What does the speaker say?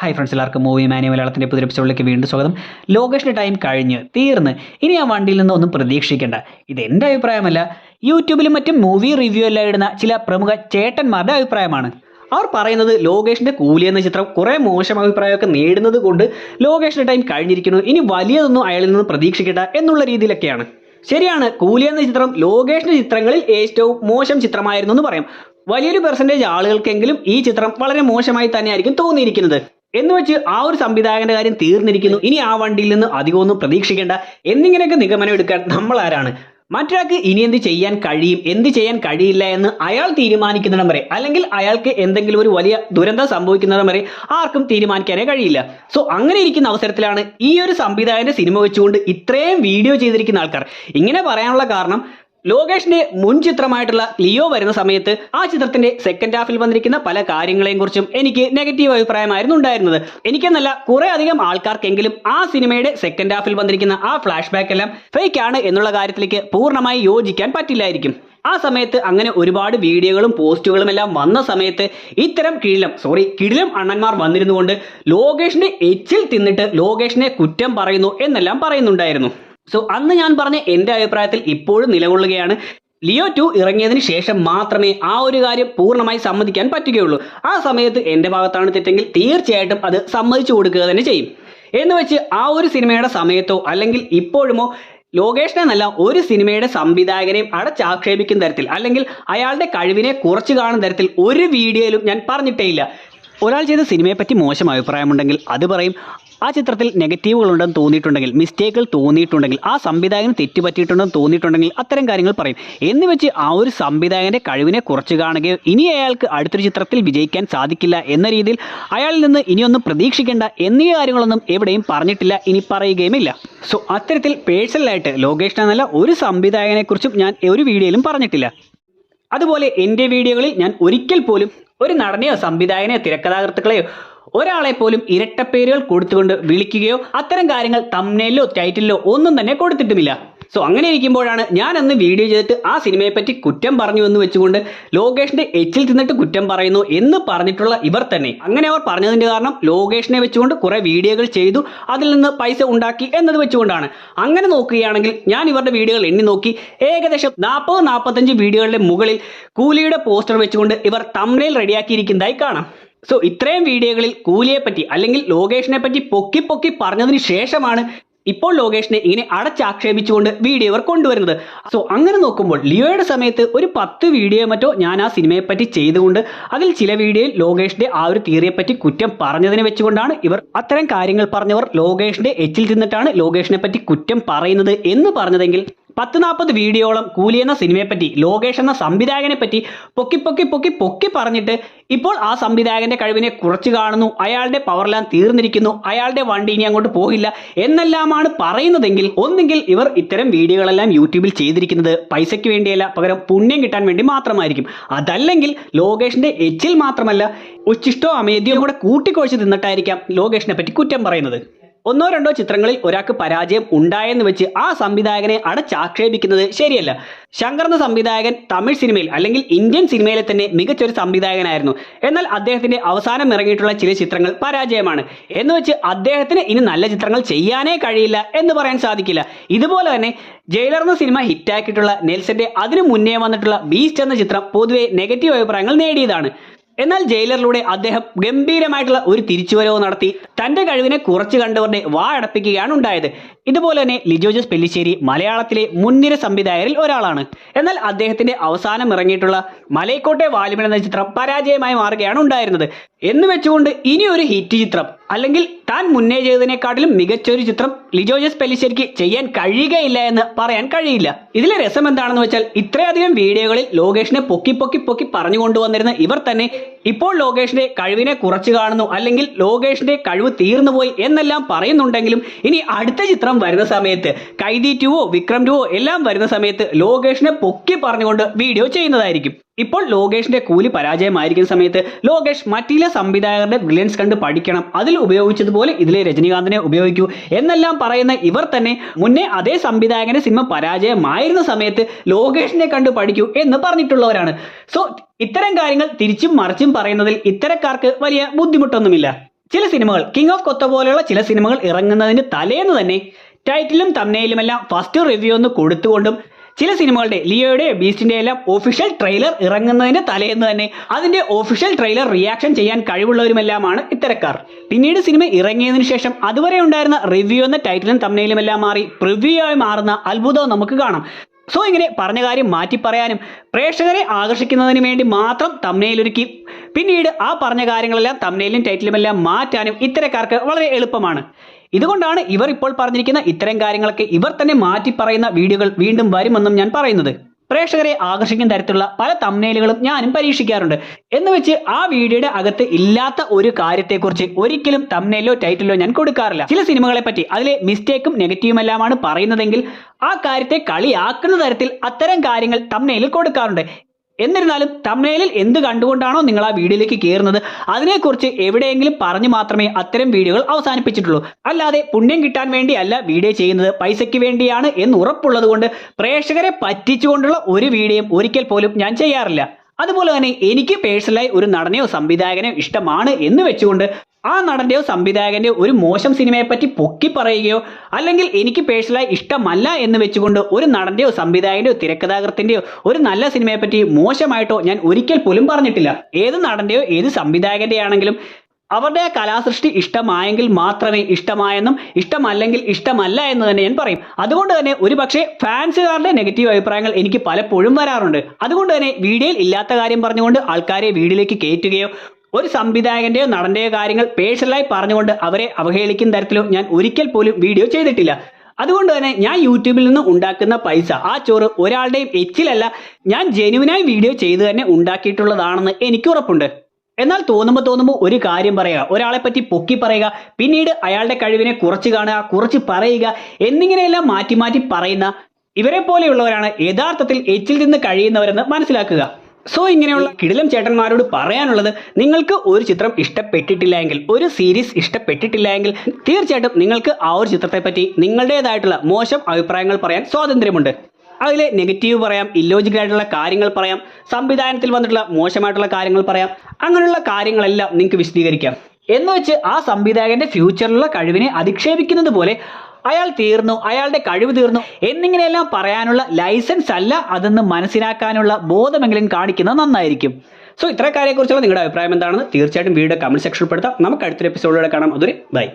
Hi friends എല്ലാവർക്കും movie മാനി മലയാളത്തിന്റെ പുതിയ എപ്പിസോഡിലേക്ക് വീണ്ടും സ്വാഗതം. ലോകേഷിന്റെ ടൈം കഴിഞ്ഞ് തീർന്ന്. ഇനി ആ വണ്ടിയിൽ നിന്ന് ഒന്നും പ്രതീക്ഷിക്കേണ്ട. ഇത് എന്റെ അഭിപ്രായമല്ല. യൂട്യൂബിലും മറ്റും മൂവി റിവ്യൂ എല്ലാം ഇടുന്ന ചില പ്രമുഖ ചേട്ടന്മാരുടെ അഭിപ്രായമാണ്. അവർ പറയുന്നത് ലോകേഷിന്റെ കൂലി എന്ന ചിത്രം കുറേ മോശം അഭിപ്രായമൊക്കെ നേടുന്നത് കൊണ്ട് ലോകേഷിന്റെ ടൈം കഴിഞ്ഞിരിക്കുന്നു. ഇനി വലിയതൊന്നും അയാളിൽ നിന്ന് പ്രതീക്ഷിക്കേണ്ട എന്നുള്ള രീതിയിലൊക്കെയാണ്. ശരിയാണ് കൂലി എന്ന ചിത്രം ലോകേഷിന്റെ ചിത്രങ്ങളിൽ ഏറ്റവും മോശം ചിത്രമായിരുന്നു എന്ന് പറയാം. വലിയൊരു പെർസെന്റേജ് ആളുകൾക്കെങ്കിലും ഈ ചിത്രം വളരെ മോശമായി തന്നെയായിരിക്കും തോന്നിയിരിക്കുന്നത്. എന്ന് വെച്ച് ആ ഒരു സംവിധായകന്റെ കാര്യം തീർന്നിരിക്കുന്നു. ഇനി ആ വണ്ടിയിൽ നിന്ന് അധികമൊന്നും പ്രതീക്ഷിക്കേണ്ട. എന്നിങ്ങനെയൊക്കെ നിഗമനം എടുക്കാൻ നമ്മൾ ആരാണ് മറ്റൊരാൾക്ക് ഇനി എന്ത് ചെയ്യാൻ കഴിയും? എന്ത് ചെയ്യാൻ കഴിയില്ല എന്ന് അയാൾ തീരുമാനിക്കുന്നിടം വരെ അല്ലെങ്കിൽ അയാൾക്ക് എന്തെങ്കിലും ഒരു വലിയ ദുരന്തം സംഭവിക്കുന്നിടം വരെ ആർക്കും തീരുമാനിക്കാനേ കഴിയില്ല. സോ അങ്ങനെ ഇരിക്കുന്ന അവസരത്തിലാണ് ഈ ഒരു സംവിധായകന്റെ സിനിമ വെച്ചുകൊണ്ട് ഇത്രയും വീഡിയോ ചെയ്തിരിക്കുന്ന ആൾക്കാർ. ഇങ്ങനെ പറയാനുള്ള കാരണം ലോകേഷിന്റെ മുൻ ചിത്രമായിട്ടുള്ള ലിയോ വരുന്ന സമയത്ത് ആ ചിത്രത്തിന്റെ സെക്കൻഡ് ഹാഫിൽ വന്നിരിക്കുന്ന പല കാര്യങ്ങളെയും കുറിച്ചും എനിക്ക് നെഗറ്റീവ് അഭിപ്രായമായിരുന്നു ഉണ്ടായിരുന്നത്. എനിക്കെന്നല്ല കുറെ അധികം ആൾക്കാർക്കെങ്കിലും ആ സിനിമയുടെ സെക്കൻഡ് ഹാഫിൽ വന്നിരിക്കുന്ന ആ ഫ്ലാഷ് ബാക്ക് എല്ലാം ഫേക്ക് ആണ് എന്നുള്ള കാര്യത്തിലേക്ക് പൂർണമായി യോജിക്കാൻ പറ്റില്ലായിരിക്കും. ആ സമയത്ത് അങ്ങനെ ഒരുപാട് വീഡിയോകളും പോസ്റ്റുകളും എല്ലാം വന്ന സമയത്ത് ഇത്തരം കിഴിലം സോറി കിഴിലം അണ്ണന്മാർ വന്നിരുന്നുകൊണ്ട് ലോകേഷിന്റെ എച്ചിൽ തിന്നിട്ട് ലോകേഷിനെ കുറ്റം പറയുന്നു എന്നെല്ലാം പറയുന്നുണ്ടായിരുന്നു. സോ അന്ന് ഞാൻ പറഞ്ഞ എന്റെ അഭിപ്രായത്തിൽ ഇപ്പോഴും നിലകൊള്ളുകയാണ്. ലിയോ ടു ഇറങ്ങിയതിന് ശേഷം മാത്രമേ ആ ഒരു കാര്യം പൂർണമായി സമ്മതിക്കാൻ പറ്റുകയുള്ളൂ. ആ സമയത്ത് എന്റെ ഭാഗത്താണ് തെറ്റെങ്കിൽ തീർച്ചയായിട്ടും അത് സമ്മതിച്ചു കൊടുക്കുക തന്നെ ചെയ്യും. എന്ന് വെച്ച് ആ ഒരു സിനിമയുടെ സമയത്തോ അല്ലെങ്കിൽ ഇപ്പോഴുമോ ലോകേഷിനെ എന്നല്ല ഒരു സിനിമയുടെ സംവിധായകനെയും അടച്ചാക്ഷേപിക്കുന്ന തരത്തിൽ അല്ലെങ്കിൽ അയാളുടെ കഴിവിനെ കുറച്ച് കാണുന്ന തരത്തിൽ ഒരു വീഡിയോയിലും ഞാൻ പറഞ്ഞിട്ടേ ഇല്ല. ഒരാൾ ചെയ്ത സിനിമയെപ്പറ്റി മോശം അഭിപ്രായമുണ്ടെങ്കിൽ അത് പറയും. ആ ചിത്രത്തിൽ നെഗറ്റീവുകളുണ്ടെന്ന് തോന്നിയിട്ടുണ്ടെങ്കിൽ മിസ്റ്റേക്കുകൾ തോന്നിയിട്ടുണ്ടെങ്കിൽ ആ സംവിധായകന് തെറ്റുപറ്റിയിട്ടുണ്ടെന്ന് തോന്നിയിട്ടുണ്ടെങ്കിൽ അത്തരം കാര്യങ്ങൾ പറയും. എന്ന് വെച്ച് ആ ഒരു സംവിധായകന്റെ കഴിവിനെ കുറച്ച് കാണുകയോ ഇനി അയാൾക്ക് അടുത്തൊരു ചിത്രത്തിൽ വിജയിക്കാൻ സാധിക്കില്ല എന്ന രീതിയിൽ അയാളിൽ നിന്ന് ഇനിയൊന്നും പ്രതീക്ഷിക്കേണ്ട എന്നീ കാര്യങ്ങളൊന്നും എവിടെയും പറഞ്ഞിട്ടില്ല ഇനി പറയുകയുമില്ല. സോ അത്തരത്തിൽ പേഴ്സണലായിട്ട് ലോകേഷ് എന്നല്ല ഒരു സംവിധായകനെക്കുറിച്ചും ഞാൻ ഒരു വീഡിയോയിലും പറഞ്ഞിട്ടില്ല. അതുപോലെ എന്റെ വീഡിയോകളിൽ ഞാൻ ഒരിക്കൽ പോലും ഒരു നടനെയോ സംവിധായകനെയോ തിരക്കഥാകൃത്തുക്കളെയോ ഒരാളെ പോലും ഇരട്ടപ്പേരുകൾ കൊടുത്തുകൊണ്ട് വിളിക്കുകയോ അത്തരം കാര്യങ്ങൾ തമ്മിലോ ടൈറ്റിലോ ഒന്നും തന്നെ കൊടുത്തിട്ടുമില്ല. സോ അങ്ങനെ ഇരിക്കുമ്പോഴാണ് ഞാൻ അന്ന് വീഡിയോ ചെയ്തിട്ട് ആ സിനിമയെ പറ്റി കുറ്റം പറഞ്ഞു എന്ന് വെച്ചുകൊണ്ട് ലോകേഷിന്റെ എച്ചിൽ തിന്നിട്ട് കുറ്റം പറയുന്നു എന്ന് പറഞ്ഞിട്ടുള്ള ഇവർ തന്നെ. അങ്ങനെ അവർ പറഞ്ഞതിന്റെ കാരണം ലോകേഷിനെ വെച്ചുകൊണ്ട് കുറെ വീഡിയോകൾ ചെയ്തു അതിൽ നിന്ന് പൈസ ഉണ്ടാക്കി എന്നത് വെച്ചുകൊണ്ടാണ്. അങ്ങനെ നോക്കുകയാണെങ്കിൽ ഞാൻ ഇവരുടെ വീഡിയോകൾ എണ്ണി നോക്കി. ഏകദേശം നാൽപ്പത് നാൽപ്പത്തഞ്ച് വീഡിയോകളുടെ മുകളിൽ കൂലിയുടെ പോസ്റ്റർ വെച്ചുകൊണ്ട് ഇവർ തമ്മിൽ റെഡിയാക്കിയിരിക്കുന്നതായി കാണാം. സോ ഇത്രയും വീഡിയോകളിൽ കൂലിയെ പറ്റി അല്ലെങ്കിൽ ലോകേഷിനെ പറ്റി പൊക്കി പൊക്കി പറഞ്ഞതിന് ശേഷമാണ് ഇപ്പോൾ ലോകേഷിനെ ഇങ്ങനെ അടച്ചാക്ഷേപിച്ചുകൊണ്ട് വീഡിയോ അവർ കൊണ്ടുവരുന്നത്. സോ അങ്ങനെ നോക്കുമ്പോൾ ലിയോയുടെ സമയത്ത് ഒരു പത്ത് വീഡിയോ മറ്റോ ഞാൻ ആ സിനിമയെ പറ്റി ചെയ്തുകൊണ്ട് അതിൽ ചില വീഡിയോയിൽ ലോകേഷിന്റെ ആ ഒരു തിയറിയെ പറ്റി കുറ്റം പറഞ്ഞതിനെ വെച്ചുകൊണ്ടാണ് ഇവർ അത്തരം കാര്യങ്ങൾ പറഞ്ഞവർ ലോകേഷിന്റെ എച്ചിൽ തിന്നിട്ടാണ് ലോകേഷിനെ പറ്റി കുറ്റം പറയുന്നത് എന്ന് പറഞ്ഞതെങ്കിൽ പത്ത് നാൽപ്പത് വീഡിയോളം കൂലി എന്ന സിനിമയെപ്പറ്റി ലോകേഷ് എന്ന സംവിധായകനെ പറ്റി പൊക്കി പൊക്കി പൊക്കി പൊക്കി പറഞ്ഞിട്ട് ഇപ്പോൾ ആ സംവിധായകന്റെ കഴിവിനെ കുറച്ച് കാണുന്നു. അയാളുടെ പവറെല്ലാം തീർന്നിരിക്കുന്നു. അയാളുടെ വണ്ടി ഇനി അങ്ങോട്ട് പോകില്ല എന്നെല്ലാമാണ് പറയുന്നതെങ്കിൽ ഒന്നെങ്കിൽ ഇവർ ഇത്തരം വീഡിയോകളെല്ലാം യൂട്യൂബിൽ ചെയ്തിരിക്കുന്നത് പൈസയ്ക്ക് വേണ്ടിയല്ല പകരം പുണ്യം കിട്ടാൻ വേണ്ടി മാത്രമായിരിക്കും. അതല്ലെങ്കിൽ ലോകേഷിന്റെ എച്ചിൽ മാത്രമല്ല ഉച്ചിഷ്ടോ അമേദ്യോ കൂടെ കൂട്ടിക്കൊഴിച്ച് തിന്നിട്ടായിരിക്കാം ലോകേഷിനെ പറ്റി കുറ്റം പറയുന്നത്. ഒന്നോ രണ്ടോ ചിത്രങ്ങളിൽ ഒരാൾക്ക് പരാജയം ഉണ്ടായെന്ന് വെച്ച് ആ സംവിധായകനെ അടച്ചാക്ഷേപിക്കുന്നത് ശരിയല്ല. ശങ്കർ എന്ന സംവിധായകൻ തമിഴ് സിനിമയിൽ അല്ലെങ്കിൽ ഇന്ത്യൻ സിനിമയിലെ തന്നെ മികച്ചൊരു സംവിധായകനായിരുന്നു. എന്നാൽ അദ്ദേഹത്തിന്റെ അവസാനം ഇറങ്ങിയിട്ടുള്ള ചില ചിത്രങ്ങൾ പരാജയമാണ്. എന്ന് വെച്ച് അദ്ദേഹത്തിന് ഇനി നല്ല ചിത്രങ്ങൾ ചെയ്യാനേ കഴിയില്ല എന്ന് പറയാൻ സാധിക്കില്ല. ഇതുപോലെ തന്നെ ജയിലർ എന്ന സിനിമ ഹിറ്റാക്കിയിട്ടുള്ള നെൽസന്റെ അതിനു മുന്നേ വന്നിട്ടുള്ള ബീസ്റ്റ് എന്ന ചിത്രം പൊതുവെ നെഗറ്റീവ് അഭിപ്രായങ്ങൾ നേടിയതാണ്. എന്നാൽ ജയിലറിലൂടെ അദ്ദേഹം ഗംഭീരമായിട്ടുള്ള ഒരു തിരിച്ചുവരവ് നടത്തി തന്റെ കഴിവിനെ കുറച്ച് കണ്ടവരുടെ വാ അടപ്പിക്കുകയാണ് ഉണ്ടായത്. ഇതുപോലെ തന്നെ ലിജോ ജോസ് പെല്ലിശ്ശേരി മലയാളത്തിലെ മുൻനിര സംവിധായകരിൽ ഒരാളാണ്. എന്നാൽ അദ്ദേഹത്തിന്റെ അവസാനം ഇറങ്ങിയിട്ടുള്ള മലയക്കോട്ടെ വാലിമൻ എന്ന ചിത്രം പരാജയമായി മാറുകയാണ് ഉണ്ടായിരുന്നത്. എന്ന് വെച്ചുകൊണ്ട് ഇനി ഒരു ഹിറ്റ് ചിത്രം അല്ലെങ്കിൽ താൻ മുന്നേ ചെയ്തതിനെക്കാട്ടിലും മികച്ചൊരു ചിത്രം ലിജോ ജോസ് പെല്ലിശ്ശേരിക്ക് ചെയ്യാൻ കഴിയുകയില്ല എന്ന് പറയാൻ കഴിയില്ല. ഇതിലെ രസം എന്താണെന്ന് വെച്ചാൽ ഇത്രയധികം വീഡിയോകളിൽ ലോകേഷിനെ പൊക്കി പൊക്കി പൊക്കി പറഞ്ഞു കൊണ്ടുവന്നിരുന്ന ഇവർ തന്നെ ഇപ്പോൾ ലോകേഷിന്റെ കഴിവിനെ കുറച്ച് കാണുന്നു അല്ലെങ്കിൽ ലോകേഷിന്റെ കഴിവ് തീർന്നുപോയി എന്നെല്ലാം പറയുന്നുണ്ടെങ്കിലും ഇനി അടുത്ത ചിത്രം വരുന്ന സമയത്ത് കൈദി ടുവോ വിക്രം ടുവോ എല്ലാം വരുന്ന സമയത്ത് ലോകേഷിനെ പൊക്കി പറഞ്ഞുകൊണ്ട് വീഡിയോ ചെയ്യുന്നതായിരിക്കും. ഇപ്പോൾ ലോകേഷിന്റെ കൂലി പരാജയമായിരിക്കുന്ന സമയത്ത് ലോകേഷ് മറ്റിലെ സംവിധായകരുടെ ബ്രില്യൻസ് കണ്ട് പഠിക്കണം. അതിൽ ഉപയോഗിച്ചതുപോലെ ഇതിലെ രജനീകാന്തിനെ ഉപയോഗിക്കൂ. എന്നെല്ലാം പറയുന്ന ഇവർ തന്നെ മുന്നേ അതേ സംവിധായകന്റെ സിനിമ പരാജയമായിരുന്ന സമയത്ത് ലോകേഷിനെ കണ്ട് പഠിക്കൂ എന്ന് പറഞ്ഞിട്ടുള്ളവരാണ്. സോ ഇത്തരം കാര്യങ്ങൾ തിരിച്ചും മറിച്ചും പറയുന്നതിൽ ഇത്തരക്കാർക്ക് വലിയ ബുദ്ധിമുട്ടൊന്നുമില്ല. ചില സിനിമകൾ കിങ് ഓഫ് കൊത്ത പോലെയുള്ള ചില സിനിമകൾ ഇറങ്ങുന്നതിന് തലേന്ന് തന്നെ ടൈറ്റിലും തമ്മനയിലുമെല്ലാം ഫസ്റ്റ് റിവ്യൂ ഒന്ന് കൊടുത്തുകൊണ്ടും ചില സിനിമകളുടെ ലിയോയുടെ ബീസ്റ്റിന്റെ എല്ലാം ഒഫീഷ്യൽ ട്രെയിലർ ഇറങ്ങുന്നതിന്റെ തലേന്ന് തന്നെ അതിന്റെ ഒഫീഷ്യൽ ട്രെയിലർ റിയാക്ഷൻ ചെയ്യാൻ കഴിവുള്ളവരുമെല്ലാമാണ് ഇത്തരക്കാർ. പിന്നീട് സിനിമ ഇറങ്ങിയതിനു ശേഷം അതുവരെ ഉണ്ടായിരുന്ന റിവ്യൂ എന്ന ടൈറ്റിലും തമ്മിലും എല്ലാം മാറി പ്രിവ്യൂ ആയി മാറുന്ന അത്ഭുതവും നമുക്ക് കാണാം. സോ ഇങ്ങനെ പറഞ്ഞ കാര്യം മാറ്റി പറയാനും പ്രേക്ഷകരെ ആകർഷിക്കുന്നതിന് വേണ്ടി മാത്രം തമ്മനയിലൊരുക്കി പിന്നീട് ആ പറഞ്ഞ കാര്യങ്ങളെല്ലാം തമ്മിലും ടൈറ്റിലും എല്ലാം മാറ്റാനും ഇത്തരക്കാർക്ക് വളരെ എളുപ്പമാണ്. ഇതുകൊണ്ടാണ് ഇവർ ഇപ്പോൾ പറഞ്ഞിരിക്കുന്ന ഇത്തരം കാര്യങ്ങളൊക്കെ ഇവർ തന്നെ മാറ്റി പറയുന്ന വീഡിയോകൾ വീണ്ടും വരുമെന്നും ഞാൻ പറയുന്നത്. പ്രേക്ഷകരെ ആകർഷിക്കുന്ന തരത്തിലുള്ള പല തമ്മനയിലുകളും ഞാനും പരീക്ഷിക്കാറുണ്ട്. എന്ന് വെച്ച് ആ വീഡിയോയുടെ അകത്ത് ഇല്ലാത്ത ഒരു കാര്യത്തെക്കുറിച്ച് ഒരിക്കലും തമ്മനയിലോ ടൈറ്റിലോ ഞാൻ കൊടുക്കാറില്ല. ചില സിനിമകളെ പറ്റി അതിലെ മിസ്റ്റേക്കും നെഗറ്റീവും എല്ലാമാണ് പറയുന്നതെങ്കിൽ ആ കാര്യത്തെ കളിയാക്കുന്ന തരത്തിൽ അത്തരം കാര്യങ്ങൾ തമ്മനയിൽ കൊടുക്കാറുണ്ട്. എന്നിരുന്നാലും തമിഴിൽ എന്ത് കണ്ടുകൊണ്ടാണോ നിങ്ങൾ ആ വീഡിയോയിലേക്ക് കയറുന്നത് അതിനെക്കുറിച്ച് എവിടെയെങ്കിലും പറഞ്ഞു മാത്രമേ അത്തരം വീഡിയോകൾ അവസാനിപ്പിച്ചിട്ടുള്ളൂ. അല്ലാതെ പുണ്യം കിട്ടാൻ വേണ്ടിയല്ല വീഡിയോ ചെയ്യുന്നത് പൈസയ്ക്ക് വേണ്ടിയാണ് എന്ന് ഉറപ്പുള്ളത് പ്രേക്ഷകരെ പറ്റിച്ചുകൊണ്ടുള്ള ഒരു വീഡിയോയും ഒരിക്കൽ പോലും ഞാൻ ചെയ്യാറില്ല. അതുപോലെ തന്നെ എനിക്ക് പേഴ്സണലായി ഒരു നടനെയോ സംവിധായകനെയോ ഇഷ്ടമാണ് എന്ന് വെച്ചുകൊണ്ട് ആ നടന്റെയോ സംവിധായകന്റെയോ ഒരു മോശം സിനിമയെ പറ്റി പൊക്കി പറയുകയോ അല്ലെങ്കിൽ എനിക്ക് പേഴ്സണലായി ഇഷ്ടമല്ല എന്ന് വെച്ചുകൊണ്ട് ഒരു നടന്റെയോ സംവിധായകന്റെയോ തിരക്കഥാകൃത്തിന്റെയോ ഒരു നല്ല സിനിമയെ പറ്റി മോശമായിട്ടോ ഞാൻ ഒരിക്കൽ പോലും പറഞ്ഞിട്ടില്ല. ഏത് നടന്റെയോ ഏത് സംവിധായകന്റെ ആണെങ്കിലും അവരുടെ ആ കലാസൃഷ്ടി ഇഷ്ടമായെങ്കിൽ മാത്രമേ ഇഷ്ടമായെന്നും ഇഷ്ടമല്ലെങ്കിൽ ഇഷ്ടമല്ല എന്ന് തന്നെ ഞാൻ പറയും. അതുകൊണ്ട് തന്നെ ഒരു പക്ഷേ ഫാൻസുകാരുടെ നെഗറ്റീവ് അഭിപ്രായങ്ങൾ എനിക്ക് പലപ്പോഴും വരാറുണ്ട്. അതുകൊണ്ട് തന്നെ വീഡിയോയിൽ ഇല്ലാത്ത കാര്യം പറഞ്ഞുകൊണ്ട് ആൾക്കാരെ വീഡിയോയിലേക്ക് കയറ്റുകയോ ഒരു സംവിധായകന്റെയോ നടന്റെയോ കാര്യങ്ങൾ പേഴ്സണലായി പറഞ്ഞുകൊണ്ട് അവരെ അവഹേളിക്കുന്ന തരത്തിലോ ഞാൻ ഒരിക്കൽ പോലും വീഡിയോ ചെയ്തിട്ടില്ല. അതുകൊണ്ട് തന്നെ ഞാൻ യൂട്യൂബിൽ നിന്ന് ഉണ്ടാക്കുന്ന പൈസ ആ ചോറ് ഒരാളുടെയും എച്ചിലല്ല ഞാൻ ജെനുവിനായി വീഡിയോ ചെയ്തു തന്നെ ഉണ്ടാക്കിയിട്ടുള്ളതാണെന്ന് എനിക്ക് ഉറപ്പുണ്ട്. എന്നാൽ തോന്നുമ്പോൾ തോന്നുമ്പോൾ ഒരു കാര്യം പറയുക ഒരാളെ പറ്റി പൊക്കി പറയുക പിന്നീട് അയാളുടെ കഴിവിനെ കുറച്ച് കാണുക കുറച്ച് പറയുക എന്നിങ്ങനെയെല്ലാം മാറ്റി മാറ്റി പറയുന്ന ഇവരെ പോലെയുള്ളവരാണ് യഥാർത്ഥത്തിൽ എച്ചിൽ നിന്ന് കഴിയുന്നവരെന്ന് മനസ്സിലാക്കുക. സോ ഇങ്ങനെയുള്ള കിടിലം ചേട്ടന്മാരോട് പറയാനുള്ളത് നിങ്ങൾക്ക് ഒരു ചിത്രം ഇഷ്ടപ്പെട്ടിട്ടില്ല എങ്കിൽ ഒരു സീരീസ് ഇഷ്ടപ്പെട്ടിട്ടില്ല എങ്കിൽ തീർച്ചയായിട്ടും നിങ്ങൾക്ക് ആ ഒരു ചിത്രത്തെപ്പറ്റി നിങ്ങളുടേതായിട്ടുള്ള മോശം അഭിപ്രായങ്ങൾ പറയാൻ സ്വാതന്ത്ര്യമുണ്ട്. അതിലെ നെഗറ്റീവ് പറയാം ഇല്ലോജിക്കൽ ആയിട്ടുള്ള കാര്യങ്ങൾ പറയാം സംവിധാനത്തിൽ വന്നിട്ടുള്ള മോശമായിട്ടുള്ള കാര്യങ്ങൾ പറയാം അങ്ങനെയുള്ള കാര്യങ്ങളെല്ലാം നിങ്ങൾക്ക് വിശദീകരിക്കാം. എന്ന് വെച്ച് ആ സംവിധായകന്റെ ഫ്യൂച്ചറിലുള്ള കഴിവിനെ അധിക്ഷേപിക്കുന്നത് പോലെ അയാൾ തീർന്നു അയാളുടെ കഴിവ് തീർന്നു എന്നിങ്ങനെയെല്ലാം പറയാനുള്ള ലൈസൻസ് അല്ല അതെന്ന് മനസ്സിലാക്കാനുള്ള ബോധമെങ്കിലും കാണിക്കുന്നത് നന്നായിരിക്കും. സോ ഇത്ര കാര്യത്തെക്കുറിച്ചുള്ള നിങ്ങളുടെ അഭിപ്രായം എന്താണെന്ന് തീർച്ചയായിട്ടും വീഡിയോ കമന്റ് സെക്ഷനിൽ പെടുത്താം. നമുക്ക് അടുത്തൊരു എപ്പിസോഡിലൂടെ കാണാം. അതൊരു ബൈ